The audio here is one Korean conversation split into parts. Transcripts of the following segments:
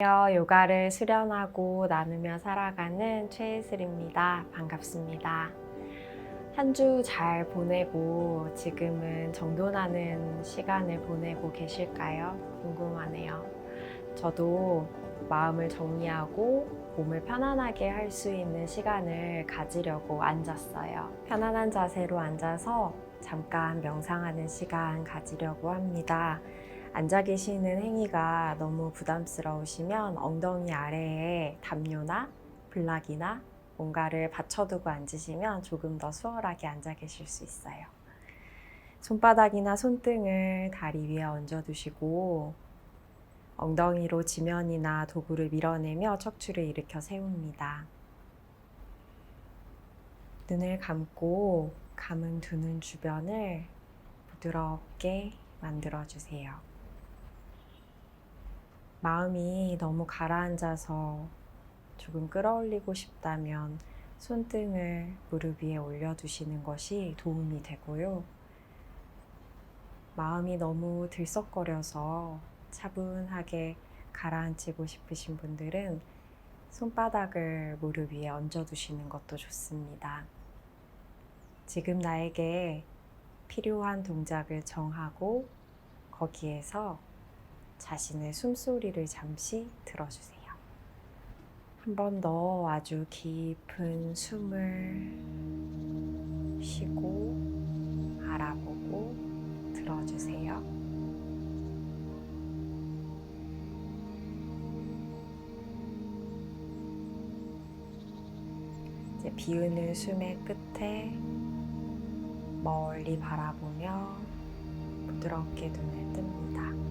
안녕하세요. 요가를 수련하고 나누며 살아가는 최예슬입니다. 반갑습니다. 한 주 잘 보내고 지금은 정돈하는 시간을 보내고 계실까요? 궁금하네요. 저도 마음을 정리하고 몸을 편안하게 할 수 있는 시간을 가지려고 앉았어요. 편안한 자세로 앉아서 잠깐 명상하는 시간 가지려고 합니다. 앉아 계시는 행위가 너무 부담스러우시면 엉덩이 아래에 담요나 블락이나 뭔가를 받쳐두고 앉으시면 조금 더 수월하게 앉아 계실 수 있어요. 손바닥이나 손등을 다리 위에 얹어두시고 엉덩이로 지면이나 도구를 밀어내며 척추를 일으켜 세웁니다. 눈을 감고 감은 두 눈 주변을 부드럽게 만들어주세요. 마음이 너무 가라앉아서 조금 끌어올리고 싶다면 손등을 무릎 위에 올려두시는 것이 도움이 되고요. 마음이 너무 들썩거려서 차분하게 가라앉히고 싶으신 분들은 손바닥을 무릎 위에 얹어두시는 것도 좋습니다. 지금 나에게 필요한 동작을 정하고 거기에서 자신의 숨소리를 잠시 들어주세요. 한 번 더 아주 깊은 숨을 쉬고 알아보고 들어주세요. 이제 비우는 숨의 끝에 멀리 바라보며 부드럽게 눈을 뜹니다.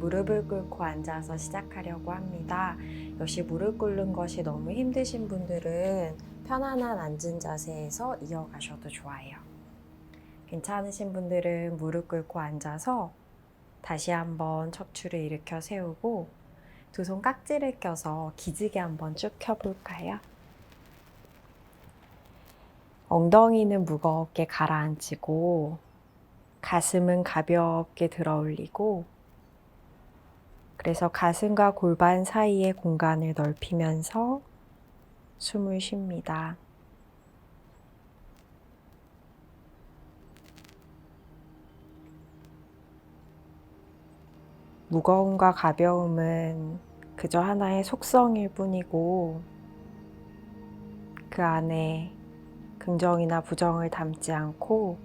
무릎을 꿇고 앉아서 시작하려고 합니다. 역시 무릎 꿇는 것이 너무 힘드신 분들은 편안한 앉은 자세에서 이어가셔도 좋아요. 괜찮으신 분들은 무릎 꿇고 앉아서 다시 한번 척추를 일으켜 세우고 두 손 깍지를 껴서 기지개 한번 쭉 펴볼까요? 엉덩이는 무겁게 가라앉히고 가슴은 가볍게 들어 올리고 그래서 가슴과 골반 사이의 공간을 넓히면서 숨을 쉽니다. 무거움과 가벼움은 그저 하나의 속성일 뿐이고 그 안에 긍정이나 부정을 담지 않고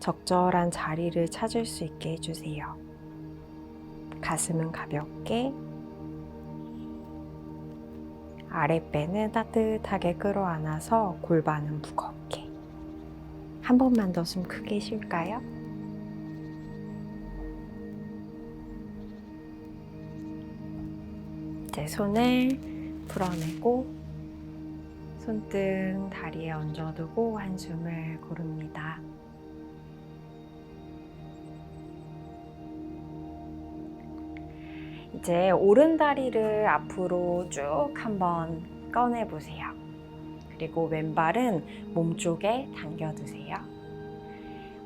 적절한 자리를 찾을 수 있게 해주세요. 가슴은 가볍게, 아랫배는 따뜻하게 끌어안아서 골반은 무겁게. 한 번만 더 숨 크게 쉴까요? 이제 손을 풀어내고 손등 다리에 얹어두고 한숨을 고릅니다. 이제 오른 다리를 앞으로 쭉 한번 꺼내 보세요. 그리고 왼발은 몸쪽에 당겨두세요.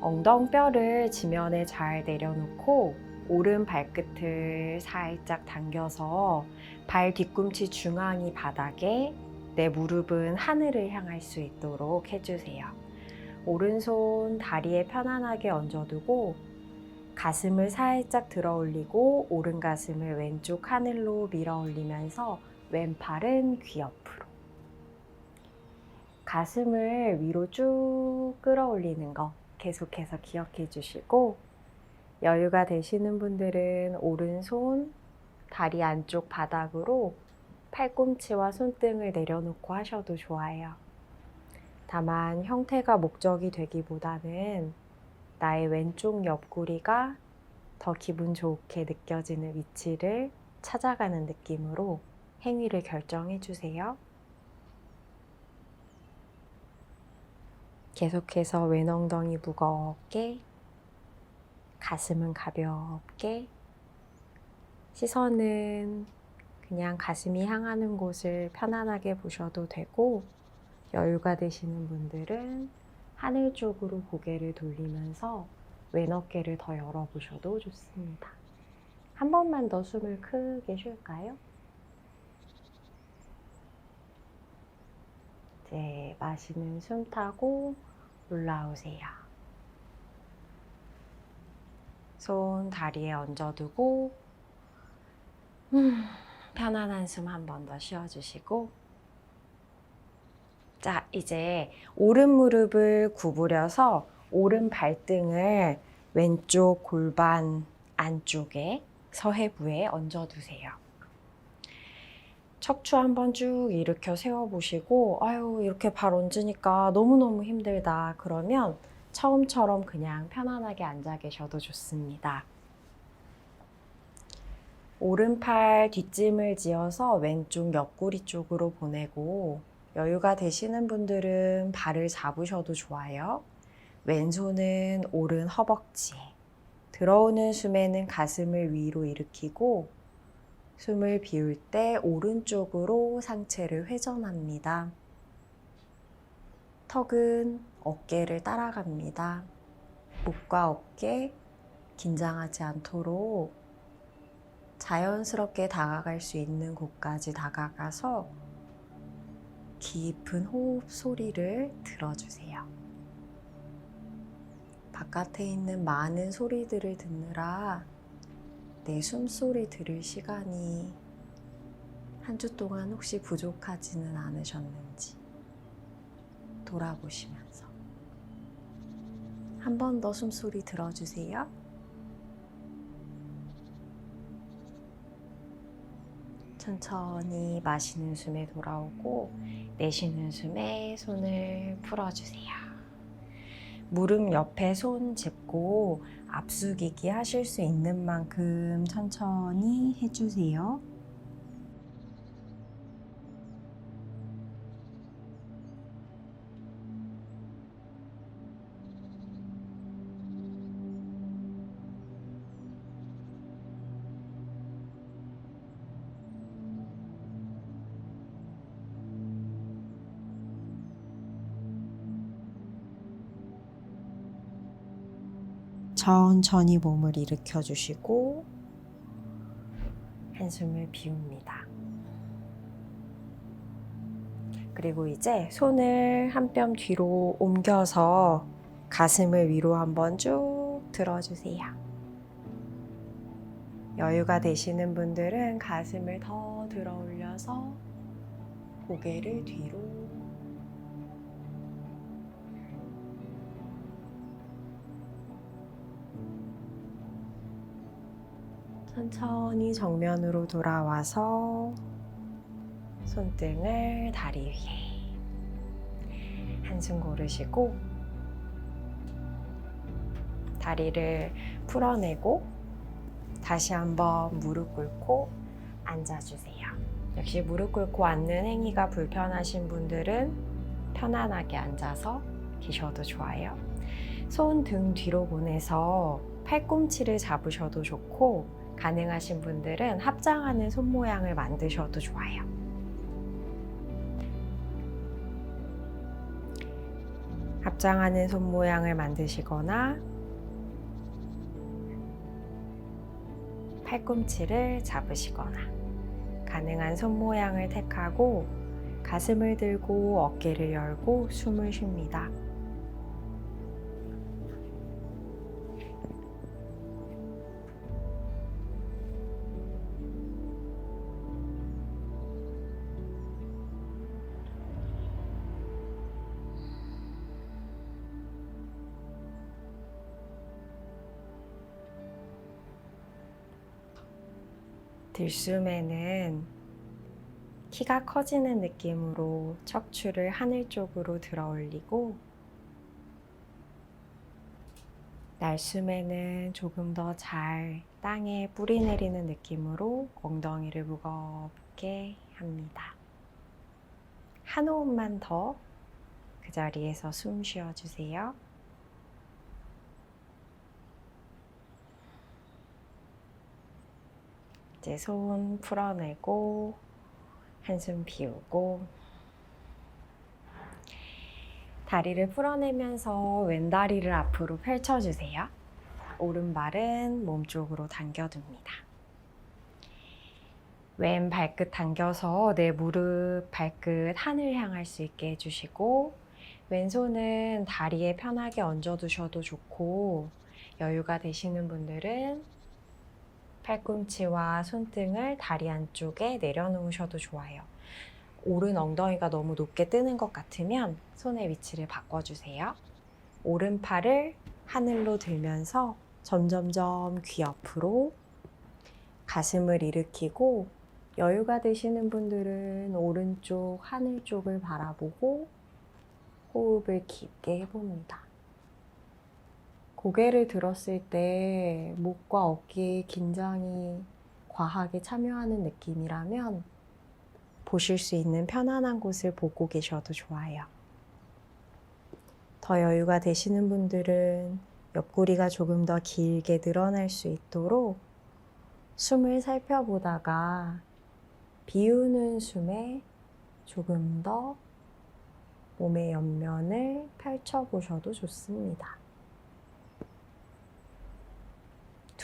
엉덩뼈를 지면에 잘 내려놓고 오른 발끝을 살짝 당겨서 발 뒤꿈치 중앙이 바닥에 내 무릎은 하늘을 향할 수 있도록 해주세요. 오른손 다리에 편안하게 얹어두고 가슴을 살짝 들어 올리고 오른 가슴을 왼쪽 하늘로 밀어 올리면서 왼팔은 귀 옆으로. 가슴을 위로 쭉 끌어올리는 거 계속해서 기억해 주시고 여유가 되시는 분들은 오른손 다리 안쪽 바닥으로 팔꿈치와 손등을 내려놓고 하셔도 좋아요. 다만 형태가 목적이 되기보다는 나의 왼쪽 옆구리가 더 기분 좋게 느껴지는 위치를 찾아가는 느낌으로 행위를 결정해 주세요. 계속해서 왼 엉덩이 무겁게, 가슴은 가볍게, 시선은 그냥 가슴이 향하는 곳을 편안하게 보셔도 되고, 여유가 되시는 분들은 하늘 쪽으로 고개를 돌리면서 왼 어깨를 더 열어보셔도 좋습니다. 한 번만 더 숨을 크게 쉴까요? 이제 마시는 숨 타고 올라오세요. 손 다리에 얹어두고 음, 편안한 숨 한 번 더 쉬어주시고 자 이제 오른 무릎을 구부려서 오른 발등을 왼쪽 골반 안쪽에 서해부에 얹어두세요. 척추 한번 쭉 일으켜 세워보시고 아유 이렇게 발 얹으니까 너무너무 힘들다 그러면 처음처럼 그냥 편안하게 앉아 계셔도 좋습니다. 오른팔 뒷짐을 지어서 왼쪽 옆구리 쪽으로 보내고 여유가 되시는 분들은 발을 잡으셔도 좋아요. 왼손은 오른 허벅지에 들어오는 숨에는 가슴을 위로 일으키고 숨을 비울 때 오른쪽으로 상체를 회전합니다. 턱은 어깨를 따라갑니다. 목과 어깨 긴장하지 않도록 자연스럽게 다가갈 수 있는 곳까지 다가가서 깊은 호흡 소리를 들어주세요. 바깥에 있는 많은 소리들을 듣느라 내 숨소리 들을 시간이 한 주 동안 혹시 부족하지는 않으셨는지 돌아보시면서 한 번 더 숨소리 들어주세요. 천천히 마시는 숨에 돌아오고 내쉬는 숨에 손을 풀어주세요. 무릎 옆에 손 짚고 앞숙이기 하실 수 있는 만큼 천천히 해주세요. 천천히 몸을 일으켜 주시고 한숨을 비웁니다. 그리고 이제 손을 한 뼘 뒤로 옮겨서 가슴을 위로 한번 쭉 들어주세요. 여유가 되시는 분들은 가슴을 더 들어 올려서 고개를 뒤로 천천히 정면으로 돌아와서 손등을 다리 위에 한숨 고르시고 다리를 풀어내고 다시 한번 무릎 꿇고 앉아주세요. 역시 무릎 꿇고 앉는 행위가 불편하신 분들은 편안하게 앉아서 계셔도 좋아요. 손 등 뒤로 보내서 팔꿈치를 잡으셔도 좋고 가능하신 분들은 합장하는 손 모양을 만드셔도 좋아요. 합장하는 손 모양을 만드시거나 팔꿈치를 잡으시거나 가능한 손 모양을 택하고 가슴을 들고 어깨를 열고 숨을 쉽니다. 들숨에는 키가 커지는 느낌으로 척추를 하늘 쪽으로 들어 올리고 날숨에는 조금 더 잘 땅에 뿌리 내리는 느낌으로 엉덩이를 무겁게 합니다. 한 호흡만 더 그 자리에서 숨 쉬어 주세요. 이제 손 풀어내고 한숨 비우고 다리를 풀어내면서 왼다리를 앞으로 펼쳐주세요. 오른발은 몸쪽으로 당겨둡니다. 왼 발끝 당겨서 내 무릎, 발끝 하늘 향할 수 있게 해주시고 왼손은 다리에 편하게 얹어두셔도 좋고 여유가 되시는 분들은 팔꿈치와 손등을 다리 안쪽에 내려놓으셔도 좋아요. 오른 엉덩이가 너무 높게 뜨는 것 같으면 손의 위치를 바꿔주세요. 오른팔을 하늘로 들면서 점점점 귀 옆으로 가슴을 일으키고 여유가 되시는 분들은 오른쪽 하늘 쪽을 바라보고 호흡을 깊게 해봅니다. 고개를 들었을 때 목과 어깨의 긴장이 과하게 참여하는 느낌이라면 보실 수 있는 편안한 곳을 보고 계셔도 좋아요. 더 여유가 되시는 분들은 옆구리가 조금 더 길게 늘어날 수 있도록 숨을 살펴보다가 비우는 숨에 조금 더 몸의 옆면을 펼쳐보셔도 좋습니다.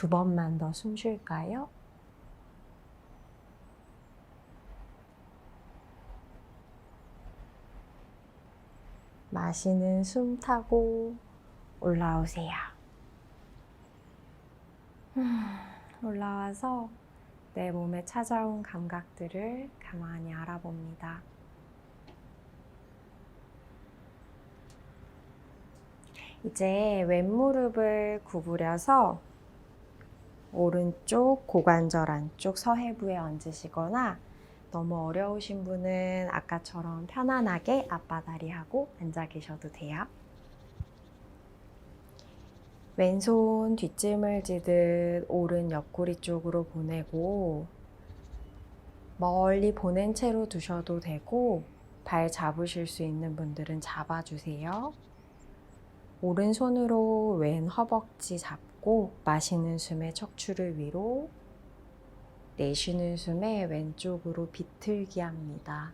두 번만 더 숨 쉴까요? 마시는 숨 타고 올라오세요. 음, 올라와서 내 몸에 찾아온 감각들을 가만히 알아봅니다. 이제 왼무릎을 구부려서 오른쪽 고관절 안쪽 서해부에 얹으시거나 너무 어려우신 분은 아까처럼 편안하게 앞바다리 하고 앉아 계셔도 돼요. 왼손 뒷짐을 지듯 오른 옆구리 쪽으로 보내고 멀리 보낸 채로 두셔도 되고 발 잡으실 수 있는 분들은 잡아주세요. 오른손으로 왼 허벅지 잡고 마시는 숨에 척추를 위로 내쉬는 숨에 왼쪽으로 비틀기 합니다.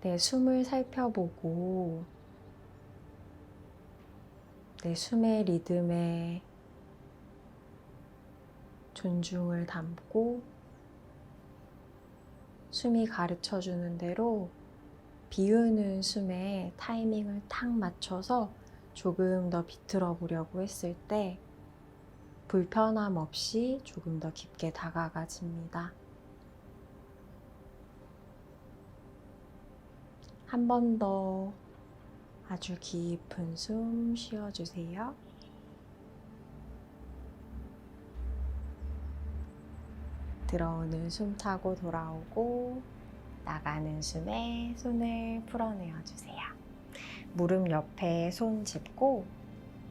내 숨을 살펴보고 내 숨의 리듬에 존중을 담고 숨이 가르쳐 주는 대로 비우는 숨에 타이밍을 탁 맞춰서 조금 더 비틀어 보려고 했을 때 불편함 없이 조금 더 깊게 다가가집니다. 한 번 더 아주 깊은 숨 쉬어주세요. 들어오는 숨 타고 돌아오고 나가는 숨에 손을 풀어내어 주세요. 무릎 옆에 손 짚고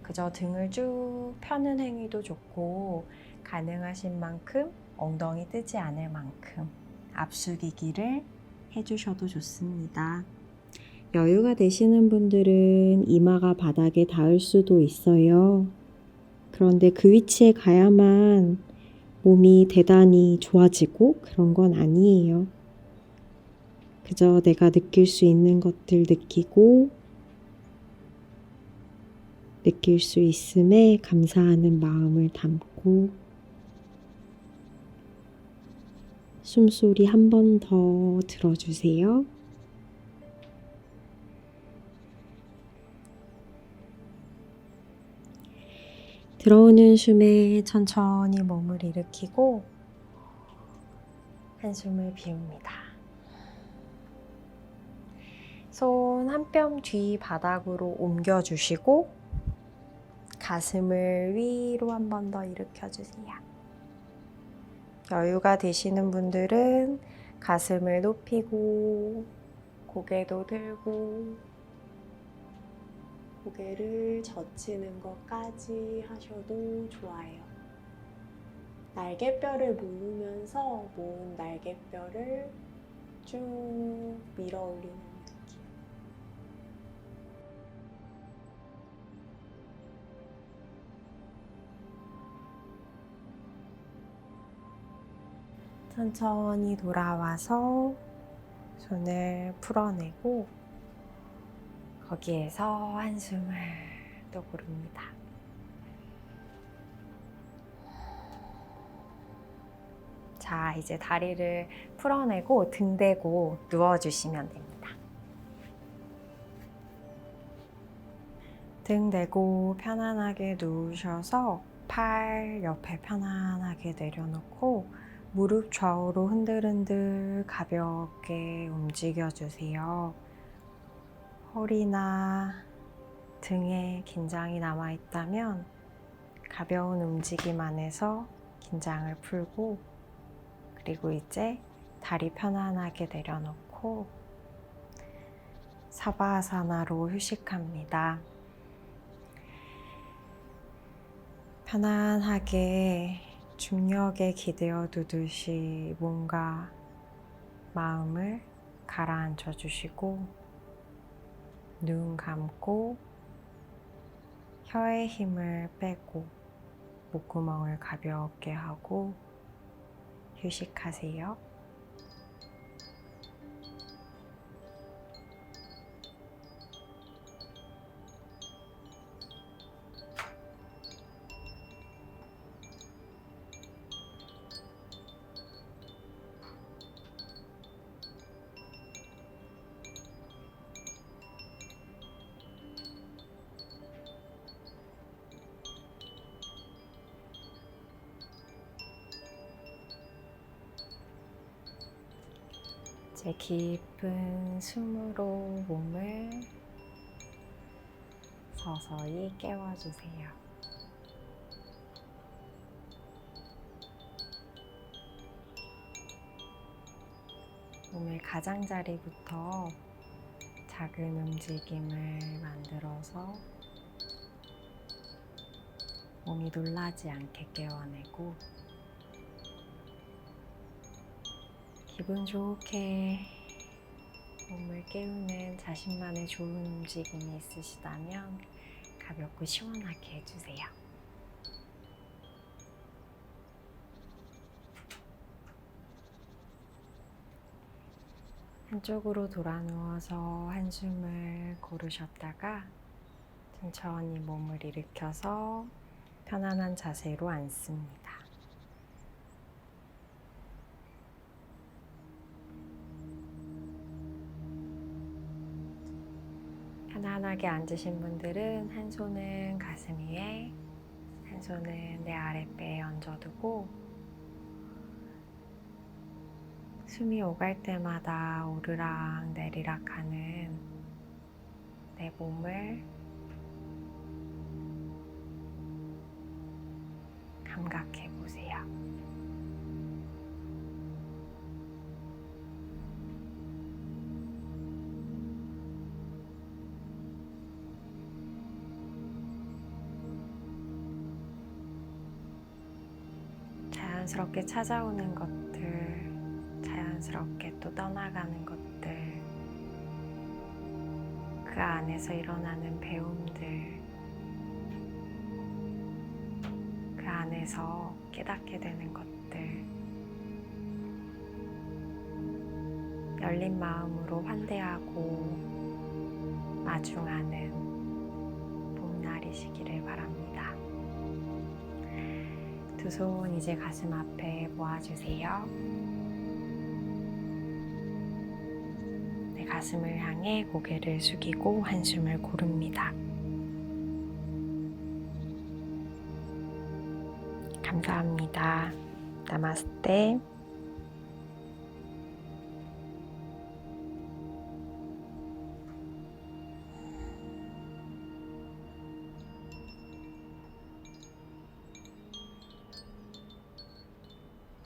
그저 등을 쭉 펴는 행위도 좋고 가능하신 만큼 엉덩이 뜨지 않을 만큼 앞숙이기를 해주셔도 좋습니다. 여유가 되시는 분들은 이마가 바닥에 닿을 수도 있어요. 그런데 그 위치에 가야만 몸이 대단히 좋아지고 그런 건 아니에요. 그저 내가 느낄 수 있는 것들 느끼고 느낄 수 있음에 감사하는 마음을 담고 숨소리 한 번 더 들어주세요. 들어오는 숨에 천천히 몸을 일으키고 한숨을 비웁니다. 손 한 뼘 뒤 바닥으로 옮겨주시고 가슴을 위로 한 번 더 일으켜주세요. 여유가 되시는 분들은 가슴을 높이고 고개도 들고 고개를 젖히는 것까지 하셔도 좋아요. 날개뼈를 모으면서 모은 날개뼈를 쭉 밀어 올리는 천천히 돌아와서 손을 풀어내고 거기에서 한숨을 또 고릅니다. 자, 이제 다리를 풀어내고 등 대고 누워주시면 됩니다. 등 대고 편안하게 누우셔서 팔 옆에 편안하게 내려놓고 무릎 좌우로 흔들흔들 가볍게 움직여 주세요. 허리나 등에 긴장이 남아 있다면 가벼운 움직임 안에서 긴장을 풀고 그리고 이제 다리 편안하게 내려놓고 사바아사나로 휴식합니다. 편안하게 중력에 기대어 두듯이 몸과 마음을 가라앉혀 주시고 눈 감고 혀의 힘을 빼고 목구멍을 가볍게 하고 휴식하세요. 이제 깊은 숨으로 몸을 서서히 깨워주세요. 몸의 가장자리부터 작은 움직임을 만들어서 몸이 놀라지 않게 깨워내고 기분 좋게 몸을 깨우는 자신만의 좋은 움직임이 있으시다면 가볍고 시원하게 해주세요. 한쪽으로 돌아 누워서 한숨을 고르셨다가 천천히 몸을 일으켜서 편안한 자세로 앉습니다. 편안하게 앉으신 분들은 한 손은 가슴 위에, 한 손은 내 아랫배에 얹어두고 숨이 오갈 때마다 오르락 내리락 하는 내 몸을 감각해 보세요. 자연스럽게 찾아오는 것들, 자연스럽게 또 떠나가는 것들, 그 안에서 일어나는 배움들, 그 안에서 깨닫게 되는 것들, 열린 마음으로 환대하고 마중하는 봄날이시기를 바랍니다. 두 손 이제 가슴 앞에 모아주세요. 내 가슴을 향해 고개를 숙이고 한숨을 고릅니다. 감사합니다. 나마스테.